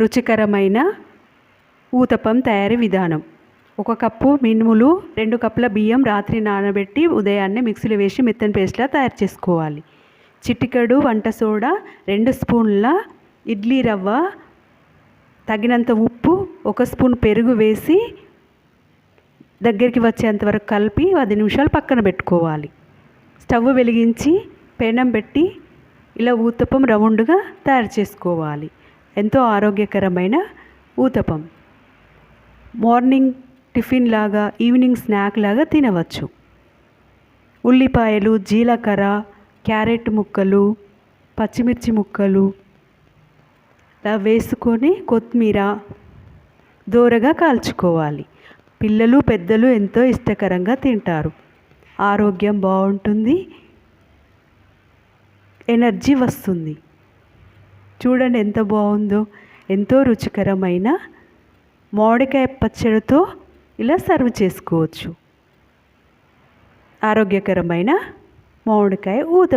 రుచికరమైన ఊతప్పం తయారీ విధానం. ఒక కప్పు మినుములు రెండు కప్పుల బియ్యం రాత్రి నానబెట్టి ఉదయాన్నే మిక్సీలో వేసి మెత్తని పేస్ట్లా తయారు చేసుకోవాలి. చిటికెడు వంట సోడా రెండు స్పూన్ల ఇడ్లీ రవ్వ తగినంత ఉప్పు ఒక స్పూన్ పెరుగు వేసి దగ్గరికి వచ్చేంత వరకు కలిపి పది నిమిషాలు పక్కన పెట్టుకోవాలి. స్టవ్ వెలిగించి పెనం పెట్టి ఇలా ఊతప్పం రౌండ్గా తయారు చేసుకోవాలి. ఎంతో ఆరోగ్యకరమైన ఊతపం. మార్నింగ్ టిఫిన్ లాగా ఈవినింగ్ స్నాక్ లాగా తినవచ్చు. ఉల్లిపాయలు జీలకర్ర క్యారెట్ ముక్కలు పచ్చిమిర్చి ముక్కలు ఇలా వేసుకొని కొత్తిమీర దోరగా కాల్చుకోవాలి. పిల్లలు పెద్దలు ఎంతో ఇష్టకరంగా తింటారు. ఆరోగ్యం బాగుంటుంది ఎనర్జీ వస్తుంది. చూడండి ఎంత బాగుందో ఎంతో రుచికరమైన మామిడికాయ పచ్చడితో ఇలా సర్వ్ చేసుకోవచ్చు. ఆరోగ్యకరమైన మామిడికాయ ఊత